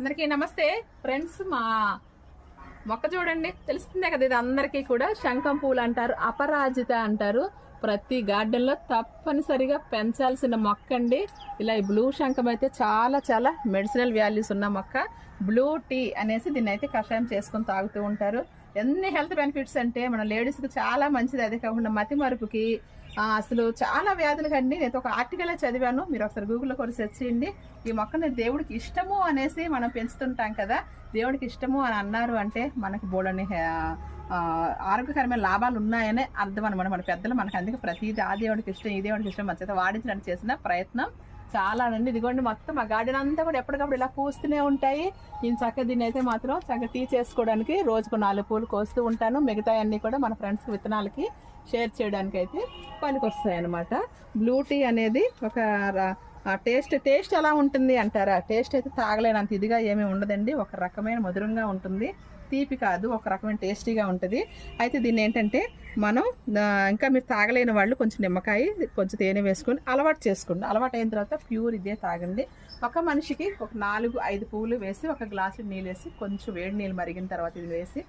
అందరికీ నమస్తే. ఫ్రెండ్స్ మా మొక్క చూడండి. తెలుస్తుందే కదా ఇది అందరికీ కూడా. శంఖం పూలు అంటారు అపరాజిత అంటారు. ప్రతి గార్డెన్లో తప్పనిసరిగా పెంచాల్సిన మొక్క అండి ఇలా ఈ బ్లూ శంఖం అయితే చాలా చాలా మెడిసినల్ వాల్యూస్ ఉన్న మొక్క. బ్లూ టీ అనేసి దీన్ని అయితే కషాయం చేసుకొని తాగుతూ ఉంటారు. ఎన్ని హెల్త్ బెనిఫిట్స్ అంటే మన లేడీస్కి చాలా మంచిది. అదే కాకుండా మతి మరుపుకి అసలు చాలా వ్యాధులు కానీ నేను ఒక ఆర్టికలే చదివాను. మీరు ఒకసారి గూగుల్లో కూడా సెర్చ్ చేయండి. ఈ మొక్కని దేవుడికి ఇష్టము అనేసి మనం పెంచుతుంటాం కదా. దేవుడికి ఇష్టము అని అన్నారు అంటే మనకు బోడని ఆరోగ్యకరమైన లాభాలు ఉన్నాయనే అర్థం అనమాట మన పెద్దలు మనకు అందుకే ప్రతిదీ ఆ దేవుడికి ఇష్టం ఈ దేవుడికి ఇష్టం మంచిగా వాడించడానికి చేసిన ప్రయత్నం. చాలా అండి ఇదిగోండి మొత్తం మా గార్డెన్ అంతా కూడా ఎప్పటికప్పుడు ఇలా పూస్తూనే ఉంటాయి. నేను చక్కగా దీన్ని అయితే మాత్రం చక్కగా టీ చేసుకోవడానికి రోజుకు నాలుగు పూలు కోస్తూ ఉంటాను. మిగతా కూడా మన ఫ్రెండ్స్ విత్తనాలకి షేర్ చేయడానికి అయితే పనికొస్తాయి అనమాట బ్లూ టీ అనేది ఒక ఆ టేస్ట్ టేస్ట్ ఎలా ఉంటుంది అంటారా? టేస్ట్ అయితే తాగలేనంత ఇదిగా ఏమీ ఉండదండి. ఒక రకమైన మధురంగా ఉంటుంది. తీపి కాదు ఒక రకమైన టేస్టీగా ఉంటుంది. అయితే దీన్ని ఏంటంటే మనం ఇంకా మీరు తాగలేని వాళ్ళు కొంచెం నిమ్మకాయ కొంచెం తేనె వేసుకొని అలవాటు చేసుకోండి. అలవాటు అయిన తర్వాత ప్యూర్ ఇదే తాగండి. ఒక మనిషికి ఒక నాలుగు ఐదు పువ్వులు వేసి ఒక గ్లాసు నీళ్ళు వేసి కొంచెం వేడి నీళ్ళు మరిగిన తర్వాత ఇది వేసి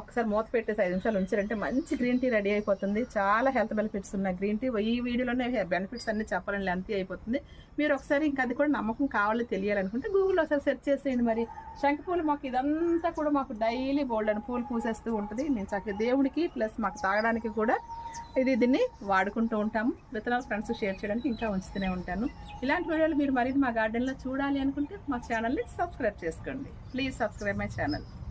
ఒకసారి మూత పెట్టేసి ఐదు నిమిషాలు ఉంచారంటే మంచి గ్రీన్ టీ రెడీ అయిపోతుంది. చాలా హెల్త్ బెనిఫిట్స్ ఉన్నాయి. గ్రీన్ టీ ఈ వీడియోలోనే బెనిఫిట్స్ అన్ని చెప్పాలని అంతే అయిపోతుంది. మీరు ఒకసారి ఇంకా అది కూడా నమ్మకం కావాలి తెలియాలనుకుంటే గూగుల్లో ఒకసారి సెర్చ్ చేసేయండి మరి. శంఖపూల మాకు ఇదంతా కూడా మాకు డైలీ బోల్డ్ అని పూలు పూసేస్తూ ఉంటుంది. నేను చక్కగా దేవుడికి ప్లస్ మాకు తాగడానికి కూడా ఇది దీన్ని వాడుకుంటూ ఉంటాము. విత్తనాలు ఫ్రెండ్స్ షేర్ చేయడానికి ఇంకా ఉంచుతూనే ఉంటాను. ఇలాంటి వీడియోలు మీరు మరింత మా గార్డెన్లో చూడాలి అనుకుంటే మా ఛానల్ని సబ్స్క్రైబ్ చేసుకోండి. Please subscribe my channel